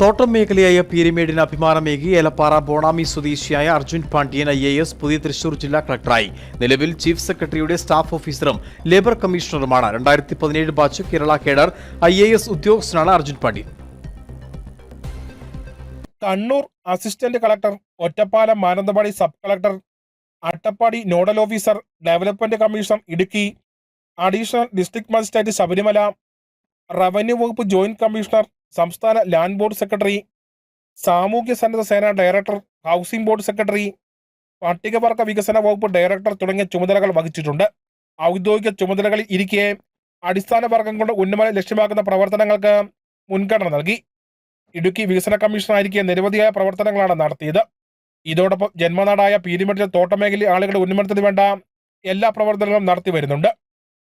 തോട്ടം മേഖലയായ പീരിമേടിന് അഭിമാനമേകി ഏലപ്പാറ ബോണാമി സ്വദേശിയായ Arjun Pandian I A S പുതിയ തൃശൂർ ജില്ലാ കളക്ടറായി. നിലവിൽ ചീഫ് സെക്രട്ടറിയുടെ സ്റ്റാഫ് ഓഫീസറും ലേബർ കമ്മീഷണറുമാണ്. രണ്ടായിരത്തി പതിനേഴ് batch Kerala cadre I A S ഉദ്യോഗസ്ഥനാണ് Arjun Pandian. Kannur assistant collector Ottapalam Mananthavady sub collector Attappadi nodal officer development commissioner Idukki additional district magistrate Sabarimala revenue വകുപ്പ് ജോയിന്റ് കമ്മീഷണർ സംസ്ഥാന land board secretary സാമൂഹ്യ സന്നദ്ധ സേന director housing board secretary പട്ടികവർഗ വികസന വകുപ്പ് director തുടങ്ങിയ ചുമതലകൾ വഹിച്ചിട്ടുണ്ട്. ഔദ്യോഗിക ചുമതലകളിൽ ഇരിക്കെ അടിസ്ഥാന വർഗം കൊണ്ട് ഉന്നമനം ലക്ഷ്യമാക്കുന്ന പ്രവർത്തനങ്ങൾക്ക് മുൻഗണന നൽകി. ഇടുക്കി വികസന കമ്മീഷണറായിരിക്കെ നിരവധിയായ പ്രവർത്തനങ്ങളാണ് നടത്തിയത്. ഇതോടൊപ്പം ജന്മനാടായ പീരിമറ്റിലെ തോട്ടമേഖലയിലെ ആളുകളുടെ ഉന്നമനത്തിന് വേണ്ട എല്ലാ പ്രവർത്തനങ്ങളും നടത്തി വരുന്നുണ്ട്.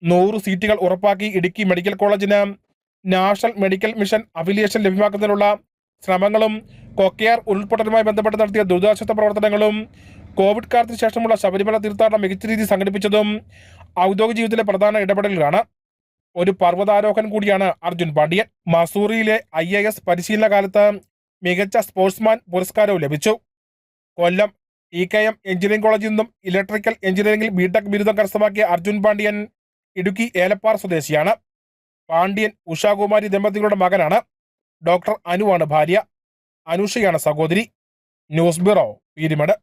നൂറ് സീറ്റുകൾ ഉറപ്പാക്കി ഇടുക്കി മെഡിക്കൽ കോളേജിന് നാഷണൽ മെഡിക്കൽ മിഷൻ അഫിലിയേഷൻ ലഭ്യമാക്കുന്നതിനുള്ള ശ്രമങ്ങളും കൊക്കയാർ ഉരുൾപൊട്ടലുമായി ബന്ധപ്പെട്ട് നടത്തിയ ദുരിതാശ്വാസ പ്രവർത്തനങ്ങളും കോവിഡ് കാലത്തിന് ശേഷമുള്ള ശബരിമല തീർത്ഥാടനം മികച്ച രീതിയിൽ സംഘടിപ്പിച്ചതും ഔദ്യോഗിക ജീവിതത്തിലെ പ്രധാന ഇടപെടലുകളാണ്. ഒരു പർവതാരോഹൻ കൂടിയാണ് അർജുൻ പാണ്ഡ്യൻ. മസൂറിയിലെ ഐ എ എസ് പരിശീലന കാലത്ത് മികച്ച സ്പോർട്സ്മാൻ പുരസ്കാരവും ലഭിച്ചു. Kollam E K M engineering കോളേജിൽ നിന്നും ഇലക്ട്രിക്കൽ എഞ്ചിനീയറിംഗിൽ ബിടെക് ബിരുദം കരസ്ഥമാക്കിയ അർജുൻ പാണ്ഡ്യൻ ഇടുക്കി ഏലപ്പാറ സ്വദേശിയാണ്. പാണ്ഡ്യൻ ഉഷാകുമാരി ദമ്പതികളുടെ മകനാണ്. ഡോക്ടർ അനുവാണ് ഭാര്യ. അനുഷയാണ് സഹോദരി. News bureau Peermade.